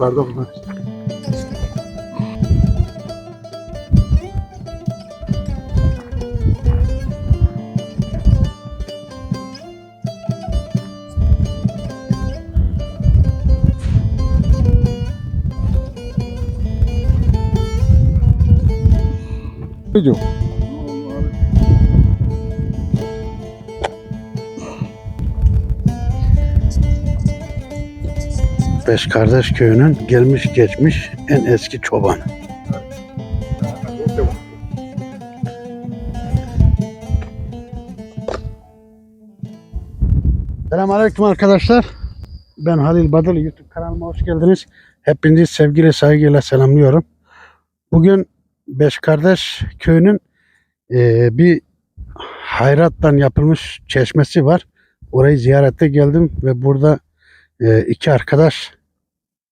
Pardon. Video. Beş Kardeş Köyü'nün gelmiş geçmiş en eski çobanı. Selamünaleyküm arkadaşlar. Ben Halil Badıl. YouTube kanalıma hoş geldiniz. Hepinizi sevgiyle saygıyla selamlıyorum. Bugün Beş Kardeş Köyü'nün eee, bir hayrattan yapılmış çeşmesi var. Orayı ziyarete geldim ve burada e, iki arkadaş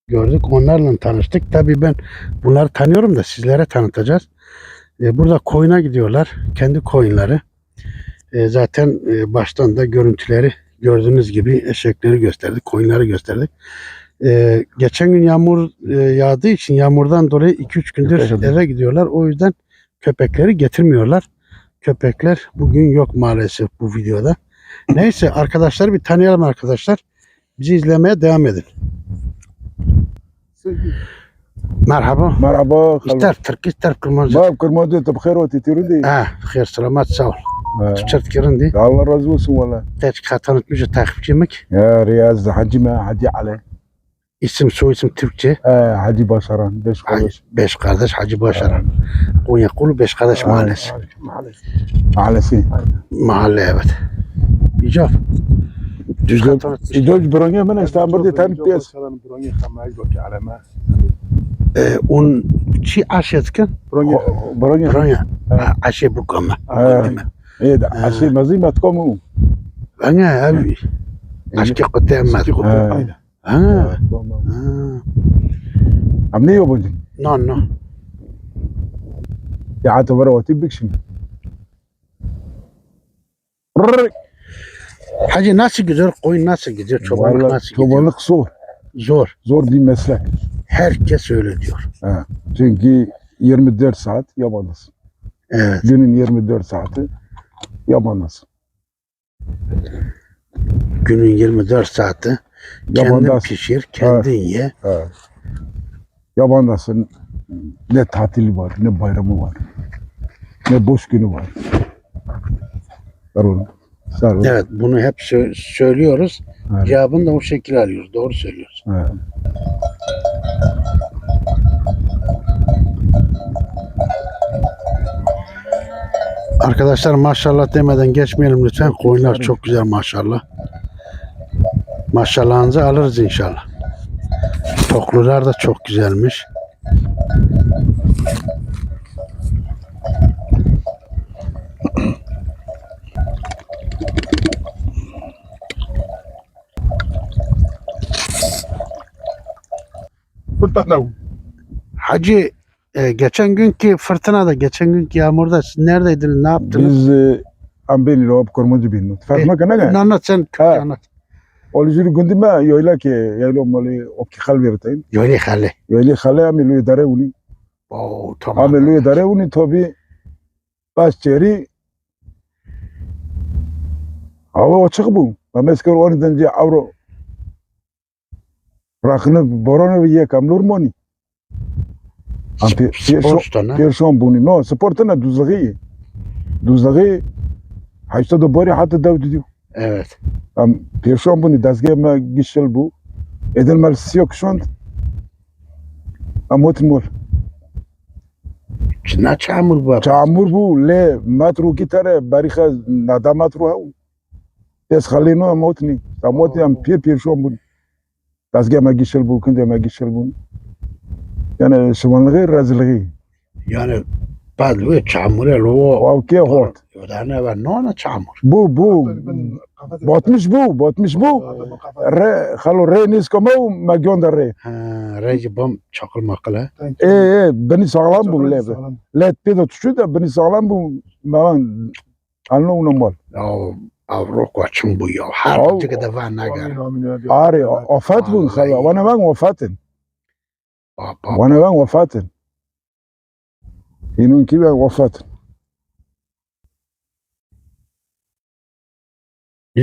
gördük. Onlarla tanıştık. Tabii ben bunları tanıyorum da sizlere tanıtacağız. E, burada koyuna gidiyorlar. Kendi koyunları. E, zaten e, baştan da görüntüleri gördüğünüz gibi eşekleri gösterdik. Koyunları gösterdik. E, geçen gün yağmur e, yağdığı için yağmurdan dolayı 2-3 gündür eve gidiyorlar. O yüzden köpekleri getirmiyorlar. Köpekler bugün yok maalesef bu videoda. Neyse arkadaşlar bir tanıyalım arkadaşlar. Bizi izlemeye devam edin. Merhaba. مرحبا خل... İster Türk ister Kırmızı. باب كرمادو انت بخير وتتيرودي Ha, hayır selamat sağ ol. Türkçe kirindi. الله razı olsun valla. Teç tanıtmışı takipçimek. Ya Riyaz Hacı ma Hacı Ali. İsim soy isim Türkçe. Ee, Hacı Başaran. Beş Hacı, kardeş. beş kardeş Hacı Başaran. Konya Kulu Beş Kardeş Mahallesi. Mahallesi. Mahalle evet. İcap. جوج برانگی من استعمال دی تن پیس برانگی خمایج با که علمه اون چی عشت کن؟ برانگی برانگی برانگی عشی بکمه إيه عشي مزيمة كومو أنا هبي عشكي قدام ما تقول آه آه عمليه بودي نعم نعم يا عتبره وتبكشن Hacı nasıl gidiyor? Koyun nasıl gidiyor? Çobanlık Valla nasıl gidiyor? çobanlık zor. Zor. Zor bir meslek. Herkes öyle diyor. Ha. Çünkü 24 saat yabandasın. Evet. Günün 24 saati yabandasın. Günün 24 saati kendin Yabandasın. pişir, kendin ye. Ha. Yabandasın. Ne tatili var, ne bayramı var. Ne boş günü var. Sarıl. Sarıl. Evet bunu hep sö- söylüyoruz. Evet. Cevabını da o şekilde alıyoruz. Doğru söylüyoruz. Ha. Arkadaşlar maşallah demeden geçmeyelim lütfen. Koyunlar çok güzel maşallah. Maşallahınızı alırız inşallah. Toklular da çok güzelmiş. Hacı e, geçen günkü fırtınada, geçen günkü yağmurda siz neredeydiniz, ne yaptınız? Biz e, ambeni lop kormocu binu. Farkma kana Ne anlat sen Kürtçe Ha. anlat. Olujuri gundima yoyla ke yaylo mali opki khal vertain. Yöyle hale. Yoyli khale ami luy dare uni. Oo tamam. Ami luy dare uni tobi bas çeri Hava açık bu. Amesker onu dence avro Rakını boronu ye kam lurmoni. Am pi pi Sportsta, ne? Pirşon buni. No, sportuna duzlagi. Duzlagi haçta da bari hatta dav diyor. Evet. Am pirşon buni dazge ma gişel bu. Edel mal siyok şont. Am otin mol. Ne çamur var? Çamur bu le matru gitare bariha nada matru ha. Pes khalino am otni. Am pir pirşon buni. Bu kinde ma gişel bu. Yani şumanlığı razılığı. Yani badlı çamur lo. Wow ke hot. Yani var ne ona çamur. Bu bu batmış bu batmış bu. Re khalo re nis komo ma gönder re. Ha, reci bom çakıl makala. E e beni sağlam bu le. Le pedo tuşu da beni sağlam bu unamal. O Avrupa açın авро кочм буё ҳар ҷигада ва нагар аре офат буд хала вана ван офатин вана ван офатин инун ки ван офатин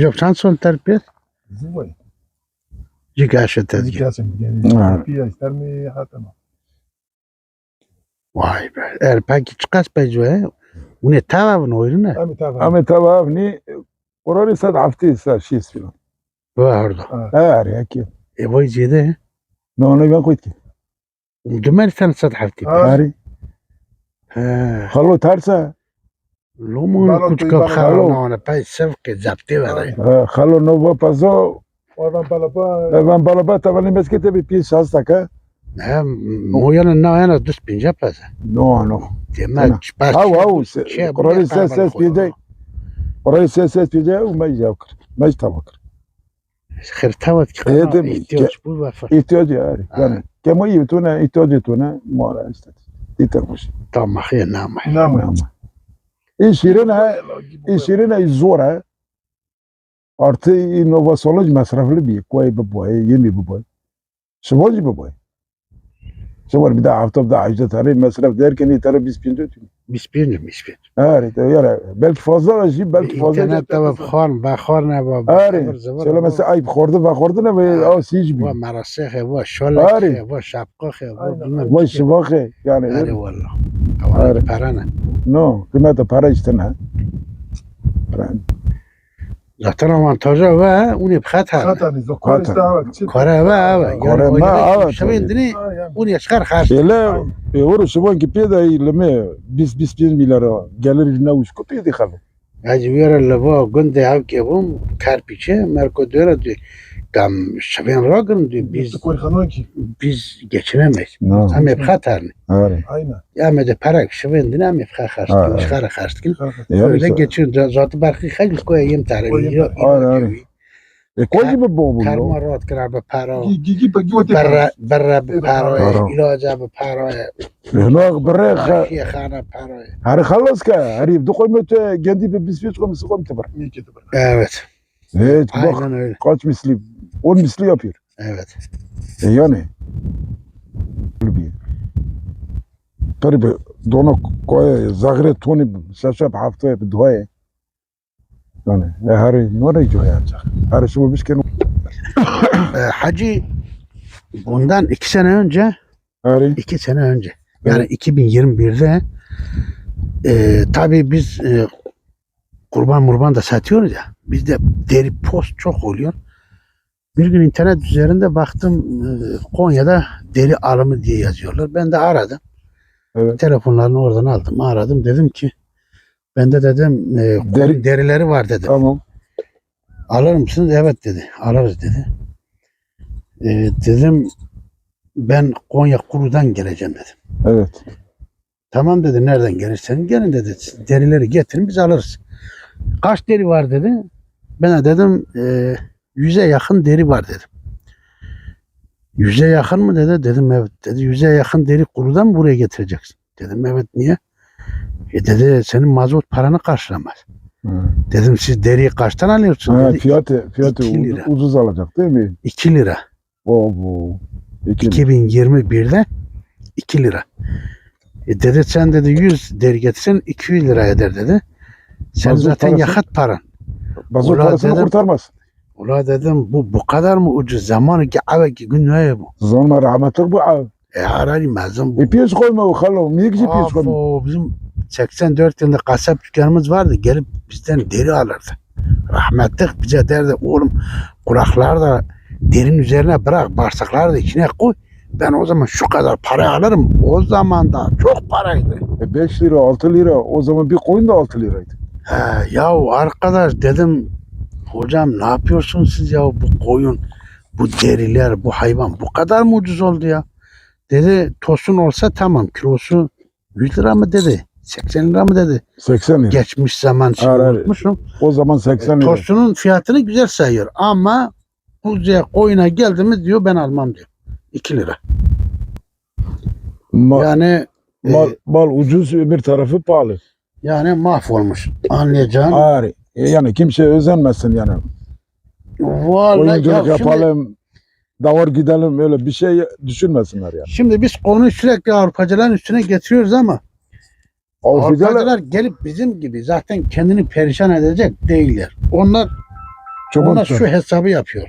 Yok şanson terpiyet. Zıvay. Cigaşı tezgah. Cigaşı mi? Vay be. Erpaki çıkas pecve. Bu ne tavavın oyunu ne? Ama tavavni orayı sad hafti sa şis filan. Var orada. Eğer ya ki. E vay ziyade. Ne onu ben koydu ki. Dümel sen sad hafti. آه. Ari. He. Halı tersa. Lomun Balon kuçka tuy, balon. kharana ona pay sevke zapti var. Halı no va paso. وأنا بلبا Ben balaba tavali meskete bir pis hasta ka. He. Moyana na yana dus pinja pasa. No no. Demek çıpas. Hav hav. Orayı ses ses pide. Orayı ses ses pide. ورئيس سياسات في جاء وما جاء وكر ما جاء وكر يجتوكر خرتوت كم يتوج بوفا يتوج يعني آه. كم يتونا يتوج تونا ما لا يستطيع يترمش طم خير نعم. نعم نعم. إيه، يشيرنا يشيرنا إيه، يزورها أرتي انوفاسولوج وصلج مصرف لبي كوي ببوي يمي ببوي. شبوج ببوي. Şıvacı bu boy. Şıvar bir daha hafta bir daha ajda tarih masraf derken iyi tarih biz pince tüm. Biz birinci biz birinci. Evet, yani belki fazla var şey, belki fazla. İnternette var xorn va xorn va. Evet. Şöyle mesela ayıp kordu ve kordu ne ve o siz va bir. marasih va sholak Ari. va Zaten avantaja ve unib xat hava. Kore ve hava. Kore ve hava. Şimdi uniye çıkar xarj. Ele euro şuban ki peda ilme 20-25 milyar gelir ne uç kopya diye xalı. Acı bir yerle bu günde ev ki bum karpiçe merko döre diyor. там şevin rakımdı biz biz geçinemeyiz. No. Hem hep hatarlı. Aynen. Hem de para şevin din hem hep harçtık, çıkara harçtık. Öyle geçirdi. Zaten barkı hangi koyayım tarihi. Aynen. کلی به بابون کرمارات کرد به پرا گیگی به گیوت بر بر پرا علاج به پرا هناق بر خانه پرا هر خلاص که هر دو قوم تو گندی به 25 قوم سقوم تبر میکی تبر evet Evet, bak kaç misli On misli yapıyor. Evet. E yani. Toni şaşap haftaya bir duaya. Yani e her ne diyor ya? Her şey bu bisken. Ee, Hacı bundan iki sene önce Her iki sene önce yani 2021'de e, tabii biz e, kurban murban da satıyoruz ya bizde deri post çok oluyor. Bir gün internet üzerinde baktım e, Konya'da deri alımı diye yazıyorlar. Ben de aradım. Evet. Telefonlarını oradan aldım. Aradım dedim ki bende dedim e, Deri- derileri var dedim. tamam. Alır mısınız? Evet dedi. Alırız dedi. E, dedim ben Konya Kuru'dan geleceğim dedim. Evet. Tamam dedi nereden gelirseniz gelin dedi. Derileri getirin biz alırız. Kaç deri var dedi. Ben de dedim e, yüze yakın deri var dedim. Yüze yakın mı dedi. Dedim evet dedi. Yüze yakın deri kurudan mı buraya getireceksin? Dedim evet niye? E dedi senin mazot paranı karşılamaz. Hı. Dedim siz deriyi kaçtan alıyorsunuz? Ha, dedi. fiyatı fiyatı iki uz- lira. ucuz alacak değil mi? 2 lira. O bu. İki lira. 2021'de 2 lira. E dedi sen dedi 100 deri getirsen 200 lira eder dedi. Sen Mazot zaten parası- yakıt paran. Bazı Ulan parasını dedim- kurtarmaz. Ula dedim bu bu kadar mı ucuz zamanı ki evvelki gün ne bu? Zaman rahmetlik bu abi. E arayayım lazım bu. E piyes koyma o halo. Niye ki piyes koyma? Abo, bizim 84 yılında kasap dükkanımız vardı. Gelip bizden deri alırdı. Rahmetlik bize derdi oğlum kulaklar da derin üzerine bırak bağırsakları da içine koy. Ben o zaman şu kadar para alırım. O zaman da çok paraydı. E 5 lira 6 lira. O zaman bir koyun da 6 liraydı. He, yahu arkadaş dedim hocam ne yapıyorsunuz siz ya bu koyun bu deriler bu hayvan bu kadar mı ucuz oldu ya dedi tosun olsa tamam kilosu 100 lira mı dedi 80 lira mı dedi 80 lira. geçmiş zaman şimdi Hayır, hayır. unutmuşum O zaman 80 lira. tosunun fiyatını güzel sayıyor ama kuzuya koyuna geldi mi diyor ben almam diyor 2 lira Ma- yani mal, e, mal ucuz öbür tarafı pahalı. yani mahvolmuş anlayacağın Ağrı. E yani kimse özenmesin yani. vallahi ya Oyunculuk şimdi- yapalım. davar gidelim öyle bir şey düşünmesinler yani. Şimdi biz konuyu sürekli Avrupacıların üstüne getiriyoruz ama Avrupacılar gelip bizim gibi zaten kendini perişan edecek değiller. Onlar çok onlar şu hesabı yapıyor.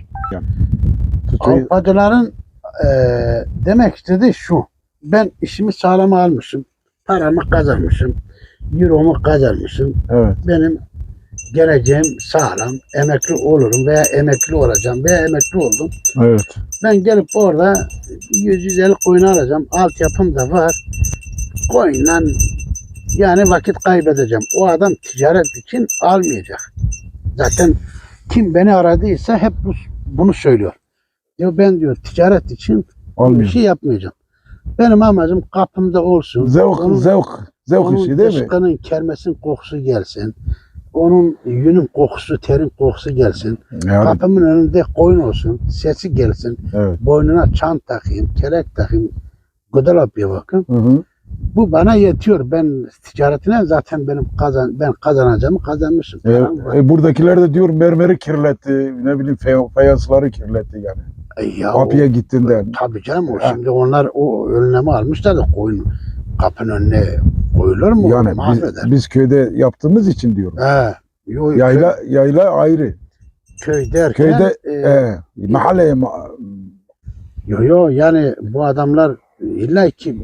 Türkiye- Avrupacıların eee demek istediği şu. Ben işimi sağlama almışım. Paramı kazanmışım. Euromu kazanmışım. Evet. Benim geleceğim sağlam. Emekli olurum veya emekli olacağım veya emekli oldum. Evet. Ben gelip orada 150 koyun alacağım. Altyapım da var. Koyunla yani vakit kaybedeceğim. O adam ticaret için almayacak. Zaten kim beni aradıysa hep bu, bunu söylüyor. Diyor ben diyor ticaret için bir Olmuyor. şey yapmayacağım. Benim amacım kapımda olsun. Zevk, Onun- zevk, zevk onun işi değil mi? dışkının kermesin kokusu gelsin. Onun yünün kokusu, terin kokusu gelsin. Yani, Kapımın önünde koyun olsun. Sesi gelsin. evet. Boynuna çan takayım, kelek takayım. Güzel bir bakın. Hı hı. Bu bana yetiyor. Ben ticaretine zaten benim kazan ben kazanacağımı kazanmışım. E, e, buradakiler de diyor mermeri kirletti, ne bileyim fayansları kirletti yani. E, ya o- Kapıya gittiğinden. Tabii canım o Ha. şimdi onlar o önlemi almışlar da koyun kapının önüne koyulur mu? Yani biz, biz köyde yaptığımız için diyorum. He. Yo, Yayla yayla ayrı. köy, köy derken Köyde e, e, mahalle ma- yo yo yani bu adamlar illa ki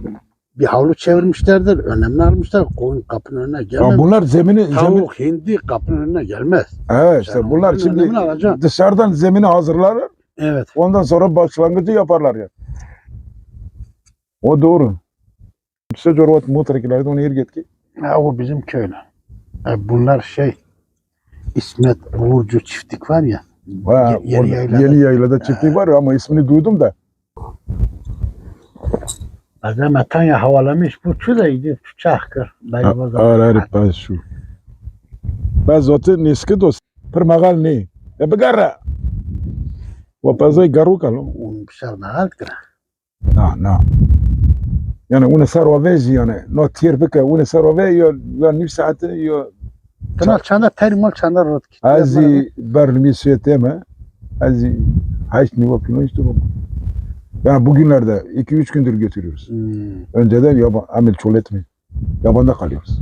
bir havlu çevirmişlerdir. Önlemini almışlar. Koyun kapının önüne ya gelmez. bunlar zemini zemin Tavuk, hindi kapının önüne gelmez. evet işte Sen bunlar şimdi dışarıdan zemini hazırlarlar. Evet. Ondan sonra başlangıcı yaparlar ya. O doğru. İşte Corvat Mutrekiler'de onu yer getki. Ha, o bizim köylü. Ha, bunlar şey İsmet Uğurcu çiftlik var ya. Ha, Ye- yeni orada yaylada. yeni yaylada çiftlik var ama ismini duydum da. Adam Atanya havalamış bu şu da gidiyor çakır. Dayı burada. Ağır pas şu. Pas otu niski dos. Permagal ni. E begara. Wa pazai garu kalo. Un pişarna halkına. Na na. Vezi yani. No tier beka una sarva ve yo yo nif saati yo Tınal çanda terimol çanda rot ki. Hazi barlimi suyeteme. Hazi haş niva pino işte bu. Yani bugünlerde 2-3 gündür götürüyoruz. Hmm. Önceden yaban, amel çol etmeyin. Yabanda kalıyoruz.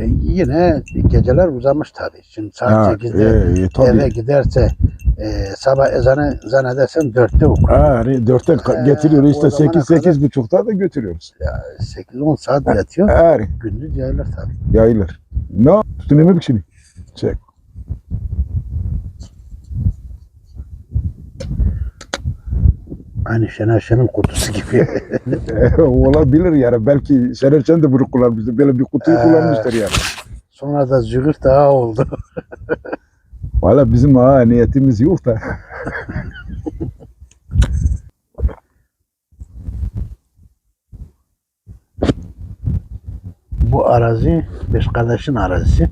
E, yine geceler uzamış tabii. Şimdi saat Ha, 8'de e, e, tabii. eve giderse e, sabah ezanı zannedersem 4'te okur. Ha, dörtten ka- Ee, getiriyoruz işte 8 8 buçukta da götürüyoruz. 8-10 saat yatıyor. Her Gündüz yayılır tabii. yayılır. Ne? Üstüne mi biçini? Çek. Aynı Şener Şen'in kutusu gibi. Olabilir yani. Belki Şener Şen de bunu kullanmıştır. Böyle bir kutuyu Ee. kullanmıştır yani. Sonra da züğürt daha oldu. Valla bizim ha niyetimiz yok da. Bu arazi beş kardeşin arazisi.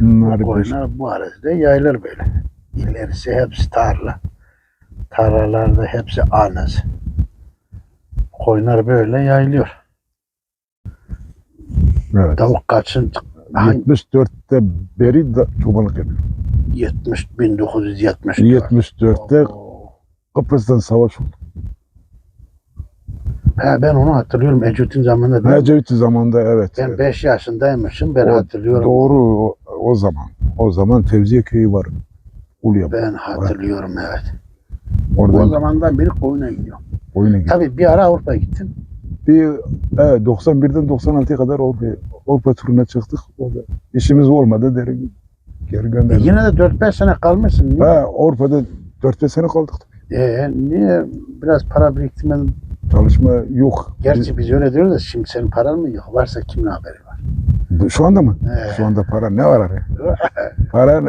Bunlar Bu koyunlar bu arazide yayılır böyle. İlerisi hepsi tarla. Tarlalarda hepsi anız. Koyunlar böyle yayılıyor. Evet. Tavuk kaçın hangi 74'te beri da çobanlık yapıyor. 70 1970 74'te Kıbrıs'tan savaş oldu. He, ben onu hatırlıyorum Ecevit'in zamanında. Ben, Ecevit zamanında evet. ben evet. 5 yaşındaymışım. Ben O- hatırlıyorum. Doğru o, o zaman. O zaman Fevziye köyü var. Uluya. Ben hatırlıyorum evet. O Oradan zamandan beri koyuna gidiyor. oyuna gitti. Tabii bir ara Avrupa'ya gittim. Bir evet, 91'den 96'ya kadar Avrupa, Avrupa turuna çıktık. Orada işimiz olmadı derim. Geri E, gönderdim. yine de 4-5 sene kalmışsın. Niye? Ha, Avrupa'da 4-5 sene kaldık. E, niye biraz para biriktirmedin? Çalışma yok. Gerçi biz öyle diyoruz da şimdi senin paran mı yok? Varsa kimin haberi var? Şu anda mı? He. Şu anda para ne var araya? para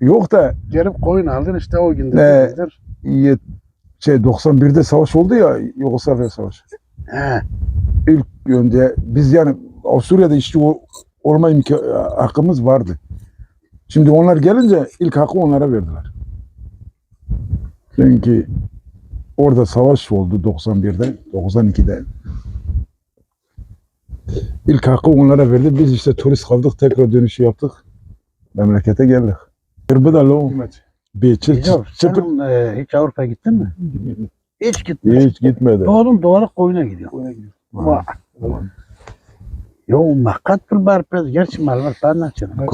yok da Gelip koyun aldın işte o günde. Ne? yet- şey 91'de savaş oldu ya Yugoslavya Savaşı. He. İlk önce biz yani Avusturya'da işçi ol- olma hakkımız vardı. Şimdi onlar gelince ilk hakkı onlara verdiler. Çünkü orada savaş oldu 91'de, 92'de. İlk hakkı onlara verdi. Biz işte turist kaldık, tekrar dönüşü yaptık. Memlekete geldik. Kırbıda lo. Beçil Hicap, çıpır. sen e, hiç Avrupa'ya gittin mi? Hiç gitmedim. Hiç gitmedi. Doğdum doğarak koyuna gidiyor. Vah. Yo makat bil barpez gerçi malvar bana çana.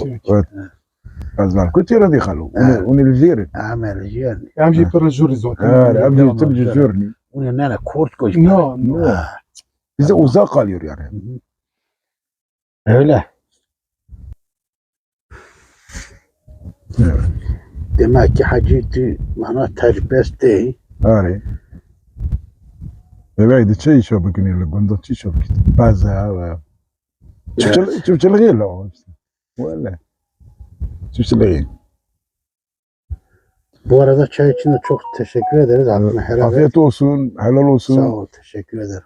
Kazlar kutira di khalu. Evet. Un il Amel yer. امشي في الرجل زوت Ha, abi Tamam, tibci evet. zörni. Ulan nene kurt koy. نو نو Ha, Bize uzak kalıyor yani. Öyle. Demek ki hacı bana terbiyes değil. Ari. Evet, çay içiyor bugün ile. Bunda çay içiyor. Bazı hava. Çiftçilik değil o işte. Valla. Çiftçilik. Bu arada çay için de çok teşekkür ederiz. Hakkını helal et. Afiyet olsun, helal Sağ olsun. ol. Teşekkür ederim.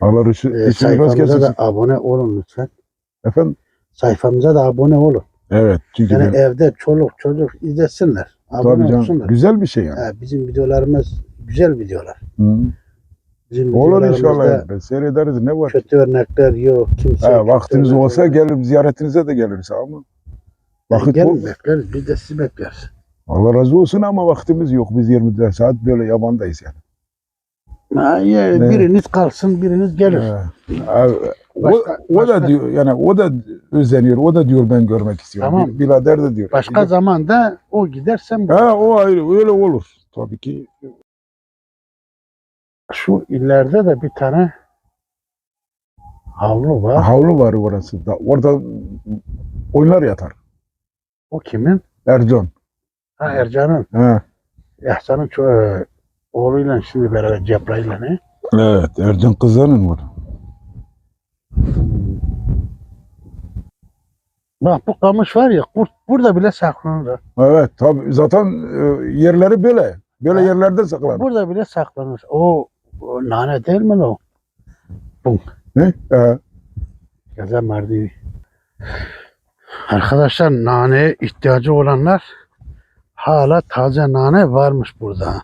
Allah rüşü, Ee, sayfamıza da abone olun lütfen. Efendim? Sayfamıza da abone olun. Evet, çünkü Yani ben- evde çoluk çocuk izlesinler. Abone tabii canım, olsunlar. güzel bir şey yani. Ha, bizim videolarımız güzel videolar. Hı. Bizim Olur videolarımızda inşallah. Ben seyrederiz ne var? kötü örnekler yok. Kimse Ha, kötü vaktiniz örnek olsa yok. gelip ziyaretinize de geliriz ama. Vakit Gelin bol. bekleriz. Biz de sizi bekleriz. Allah razı olsun ama vaktimiz yok. Biz 24 saat böyle yabandayız yani. Ha, Ne? biriniz kalsın, biriniz gelir. Ha, o, Başka- o da başka- diyor yani o da özleniyor. O da diyor ben görmek istiyorum. Tamam. Bir- Birader de diyor. Başka zaman da o gidersem Ha o ayrı öyle olur. Tabii ki. Şu illerde de bir tane havlu var. Havlu var orası da. Orada oynar yatar. O kimin? Ercan. Ha Ercan'ın. Ha. Ehsan'ın ço- oğluyla şimdi beraber Cebrail'le ne? Evet. Ercan kızının var. Bak bu kamış var ya kurt burada bile saklanır. Evet tabii. Zaten e, yerleri böyle. Böyle Ha. yerlerde saklanır. Burada bile saklanır. O, o nane değil mi o? Ne? Ha. Gaza Mardini. Arkadaşlar naneye ihtiyacı olanlar hala taze nane varmış burada.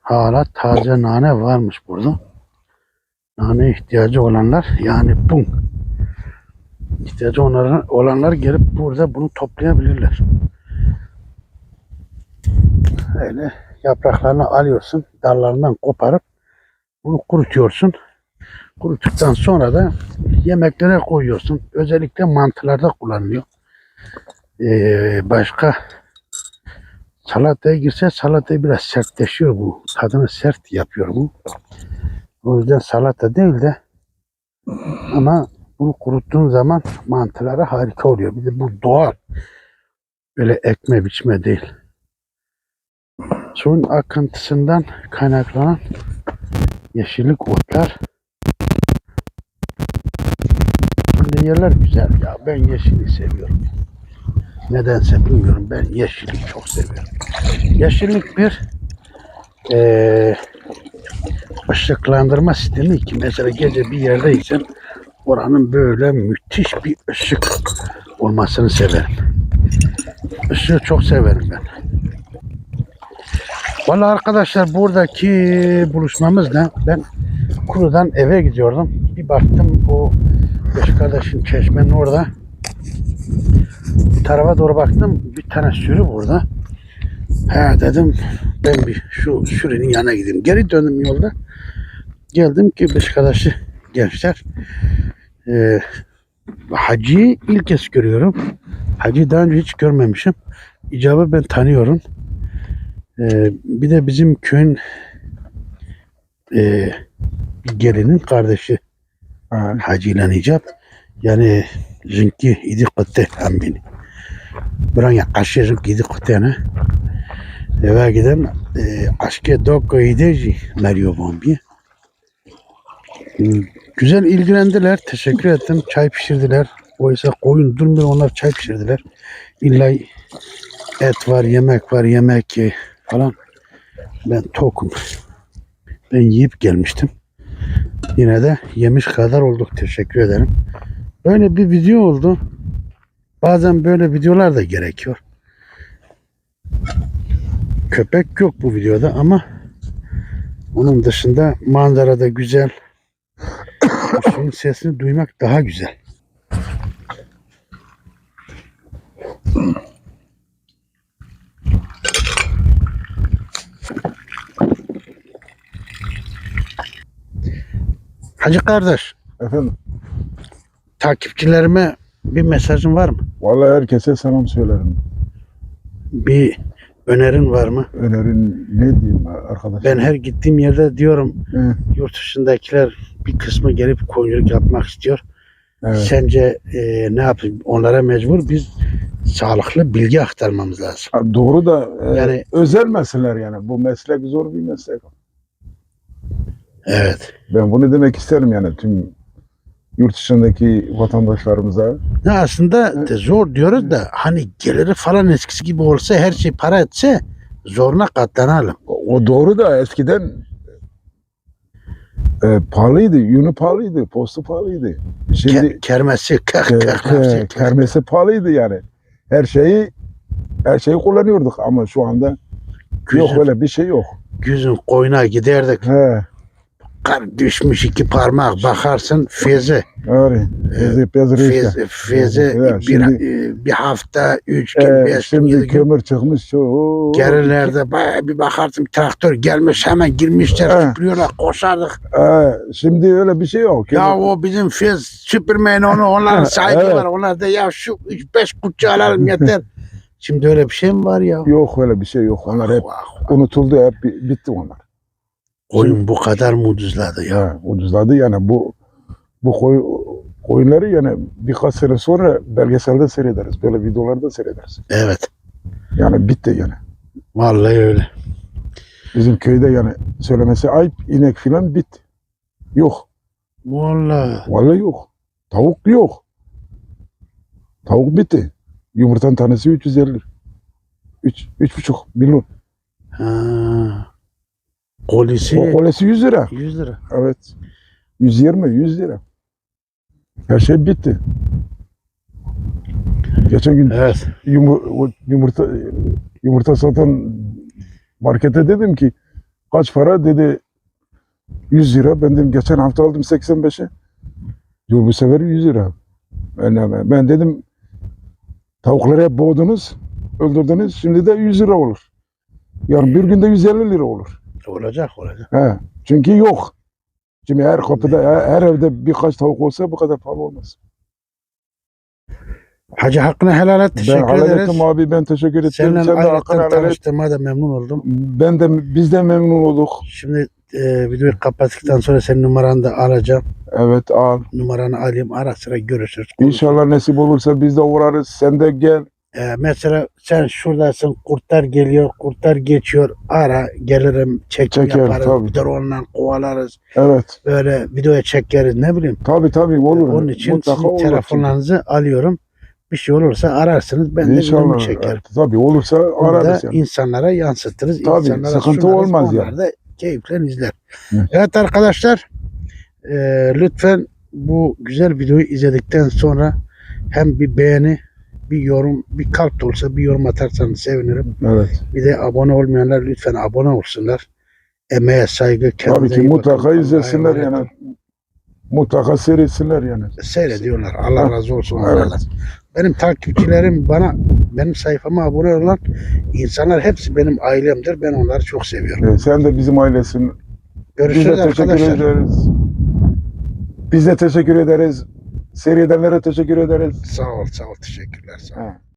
Hala taze nane varmış burada. Nane ihtiyacı olanlar yani bun. İhtiyacı olanlar, olanlar gelip burada bunu toplayabilirler. Öyle yapraklarını alıyorsun, dallarından koparıp bunu kurutuyorsun. Kuruttuktan sonra da yemeklere koyuyorsun. Özellikle mantılarda kullanılıyor. Ee, başka salataya girse salatayı biraz sertleşiyor bu. Tadını sert yapıyor bu. O yüzden salata değil de ama bunu kuruttuğun zaman mantıları harika oluyor. Bir de bu doğal. Böyle ekme biçme değil. Suyun akıntısından kaynaklanan yeşillik otlar Böyle yerler güzel ya. Ben yeşili seviyorum. Nedense bilmiyorum. Ben yeşili çok seviyorum. Yeşillik bir eee ışıklandırma sistemi ki mesela gece bir yerdeysen oranın böyle müthiş bir ışık olmasını severim. Işığı çok severim ben. Vallahi arkadaşlar buradaki buluşmamız ne? Ben kurudan eve gidiyordum. Bir baktım o beş kardeşin çeşmenin orada. Bir tarafa doğru baktım. Bir tane sürü burada. He dedim ben bir şu sürünün yanına gideyim. Geri döndüm yolda. Geldim ki beş kardeşi gençler. Ee, Hacı'yı ilk kez görüyorum. Hacı'yı daha önce hiç görmemişim. İcabı ben tanıyorum. Ee, bir de bizim köyün e, gelinin kardeşi Ha. Hacı ile icap. Yani zinki idi kutte ambini. Buran ya aşı zinki idi kutte ne? Eve gidem e, aşke doko ideci Mario Bombi. Güzel ilgilendiler. Teşekkür ettim. Çay pişirdiler. Oysa koyun durmuyor onlar çay pişirdiler. İlla et var, yemek var, yemek ye falan. Ben tokum. Ben yiyip gelmiştim. Yine de yemiş kadar olduk. Teşekkür ederim. Böyle bir video oldu. Bazen böyle videolar da gerekiyor. Köpek yok bu videoda ama onun dışında manzara da güzel. Kuşun sesini duymak daha güzel. Hacı kardeş, Efendim. takipçilerime bir mesajın var mı? Vallahi herkese selam söylerim. Bir önerin var mı? Önerin ne diyeyim arkadaş? Ben her gittiğim yerde diyorum He, yurt dışındakiler bir kısmı gelip koyunculuk yapmak istiyor. evet. Sence e, ne yapayım? Onlara mecbur biz sağlıklı bilgi aktarmamız lazım. Ha, Doğru da e, Yani- özelmesinler yani. Bu meslek zor bir meslek. Evet. Ben bunu demek isterim yani tüm yurt dışındaki vatandaşlarımıza. Ne aslında de zor diyoruz da hani geliri falan eskisi gibi olsa her şey para etse zoruna katlanalım. O doğru da eskiden e, pahalıydı. Yünü pahalıydı. Postu pahalıydı. Şimdi Ke- kermesi, kah e, kah e, kah. kermesi pahalıydı yani. Her şeyi her şeyi kullanıyorduk ama şu anda yok Güzün, öyle bir şey yok. güzün koyuna giderdik. He, Kar düşmüş iki parmak bakarsın feze. öyle. Bezip bezir Feze, feze Evet, bir, şimdi- e, bir hafta, üç gün, Ee, beş gün, şimdi gün. kömür çıkmış. Gerilerde bayağı bir bakarsın traktör gelmiş hemen girmişler He. süpürüyorlar koşardık. Ee, şimdi öyle bir şey yok. Ya o bizim fez süpürmeyin onu onların sahibi Evet. var. Onlar da ya şu 3-5 kutçu alalım yeter. Şimdi öyle bir şey mi var ya? Yok öyle bir şey yok. Onlar hep unutuldu. Hep bi- bitti onlar. Koyun bu kadar mı ucuzladı ya? Ucuzladı yani bu bu koy, koyunları yani birkaç sene sonra belgeselde seyrederiz. Böyle videolarda seyrederiz. Evet. Yani bitti yani. Vallahi öyle. Bizim köyde yani söylemesi ayıp inek filan bitti. Yok. Vallahi. Vallahi yok. Tavuk yok. Tavuk bitti. Yumurtanın tanesi 350 lira. 3, 3,5 milyon. Ha. Kolisi O kolesi 100 lira. 100 lira. Evet. 120, 100 lira. Her şey bitti. Geçen gün Evet. yumur, yumurta yumurta satan markete dedim ki kaç para dedi 100 lira. Ben dedim geçen hafta aldım 85'e. Diyor bu sefer 100 lira. Ben, ben, ben dedim tavukları hep boğdunuz, öldürdünüz. Şimdi de 100 lira olur. Yarın bir günde 150 lira olur. Olacak olacak. He. Çünkü yok. Şimdi her kapıda, her, her evde birkaç tavuk olsa bu kadar pahalı olmaz. Hacı hakkını helal et. Teşekkür ben helal ederiz. ettim abi ben teşekkür ettim. Seninle Sen de hakkını helal et. da memnun oldum. Ben de biz de memnun olduk. Şimdi e, videoyu kapattıktan sonra senin numaranı da alacağım. Evet al. Numaranı alayım. Ara sıra görüşürüz. konuşuruz. İnşallah nasip olursa biz de uğrarız. Sen de gel. E, mesela sen şuradasın. Kurtlar geliyor. Kurtlar geçiyor. Ara gelirim. Çekim Çeker, yaparız. tabii. Bir de ondan kovalarız. Evet. Böyle videoya çekeriz. Ne bileyim. Tabii tabii olur. Onun için sizin telefonlarınızı alıyorum. Bir şey olursa ararsınız. Ben de videomu İnşallah. çekerim. Evet, tabii olursa ararız yani. insanlara yansıtırız. Tabii, İnsanlara sıkıntı sunarız. olmaz Onlar yani. da keyifle izler. Hı. Evet arkadaşlar e, lütfen bu güzel videoyu izledikten sonra hem bir beğeni bir yorum bir kalp de olsa bir yorum atarsanız sevinirim. Evet. Bir de abone olmayanlar lütfen abone olsunlar. Emeğe saygı. Tabii kendinize ki iyi mutlaka bakın. Allah'a izlesinler emanet yani. olun. Mutlaka seyretsinler yani. Seyrediyorlar. Allah razı olsun. evet. onlardan. Benim takipçilerim bana benim sayfama abone olan insanlar hepsi benim ailemdir. Ben onları çok seviyorum. Ee, Sen de bizim ailesin. Biz Görüşürüz de teşekkür arkadaşlar. ederiz. Biz de teşekkür ederiz. Seyredenlere teşekkür ederiz. Sağ ol, sağ ol. Teşekkürler. Sağ ol. Ha.